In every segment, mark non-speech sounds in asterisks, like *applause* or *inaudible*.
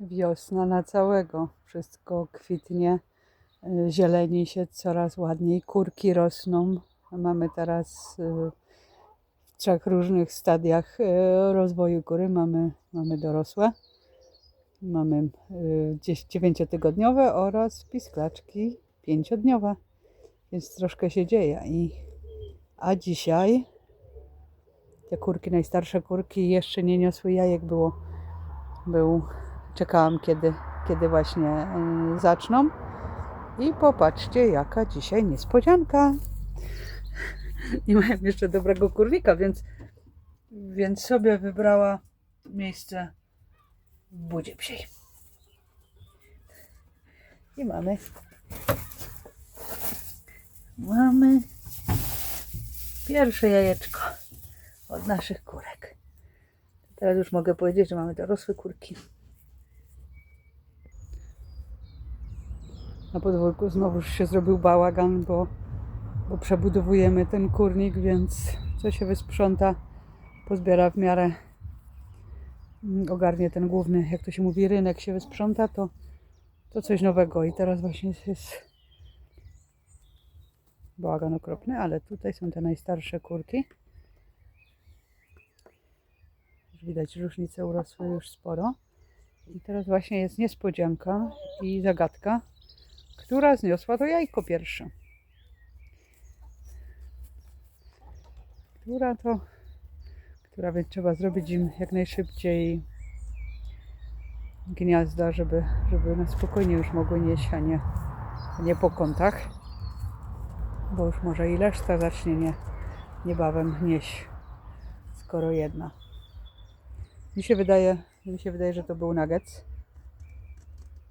Wiosna na całego. Wszystko kwitnie, y, zieleni się coraz ładniej, kurki rosną. Mamy teraz y, w trzech różnych stadiach y, rozwoju kury. Mamy, mamy dorosłe, mamy dziewięciotygodniowe oraz pisklaczki pięciodniowe. Więc troszkę się dzieje. I, a dzisiaj te kurki, najstarsze kurki jeszcze nie niosły jajek, było, był, czekałam kiedy, kiedy właśnie y, zaczną. I popatrzcie, jaka dzisiaj niespodzianka. Nie mają jeszcze dobrego kurnika, więc, więc sobie wybrała miejsce w budzie psiej. I mamy mamy pierwsze jajeczko od naszych kurek. Teraz już mogę powiedzieć, że mamy dorosłe kurki. Na podwórku znowu się zrobił bałagan, bo, bo przebudowujemy ten kurnik, więc co się wysprząta, pozbiera w miarę mm, ogarnie ten główny, jak to się mówi, rynek się wysprząta, to, to coś nowego. I teraz właśnie jest bałagan okropny, ale tutaj są te najstarsze kurki. Widać, różnice urosły już sporo. I teraz właśnie jest niespodzianka i zagadka, która zniosła to jajko pierwsze. Która to, która więc trzeba zrobić im jak najszybciej gniazda, żeby, żeby na spokojnie już mogły nieść, a nie, a nie po kątach bo już może i reszta zacznie nie, niebawem nieść, skoro jedna. Mi się wydaje, mi się wydaje, że to był nuggets.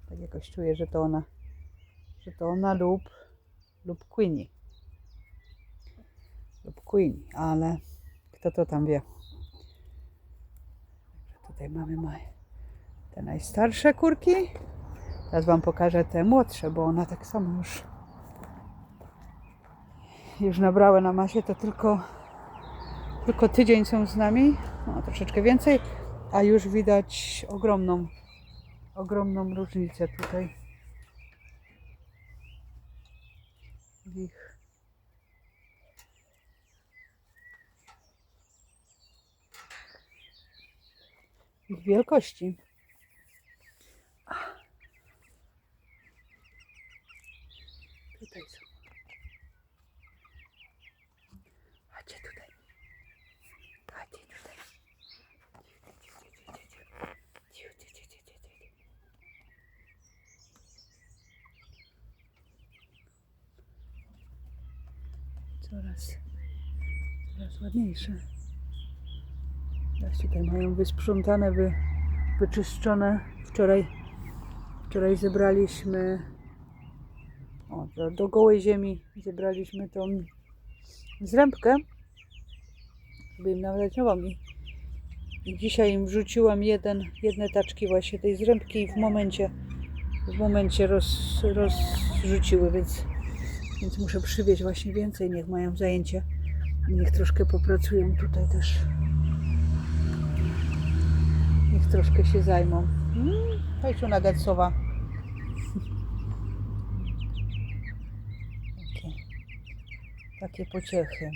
Tak jakoś czuję, że to ona, że to ona lub, lub Queenie. Lub Queenie, ale kto to tam wie. Tutaj mamy maj. te najstarsze kurki. Teraz Wam pokażę te młodsze, bo ona tak samo już już nabrały na masie, to tylko, tylko tydzień są z nami, no, troszeczkę więcej, a już widać ogromną, ogromną różnicę tutaj. W ich ich wielkości. Tutaj są. Coraz, coraz ładniejsze. Teraz tutaj mają wysprzątane, wy, wyczyszczone. Wczoraj, wczoraj zebraliśmy o, do, do gołej ziemi zebraliśmy tą zrębkę, żeby im nawet nową. I, I dzisiaj im wrzuciłam jeden, jedne taczki właśnie tej zrębki i w momencie, w momencie roz, rozrzuciły, więc, więc muszę przywieźć właśnie więcej, niech mają zajęcie. Niech troszkę popracują tutaj też. Niech troszkę się zajmą. Mm, Hejciu nagatowa. *laughs* Takie, takie pociechy.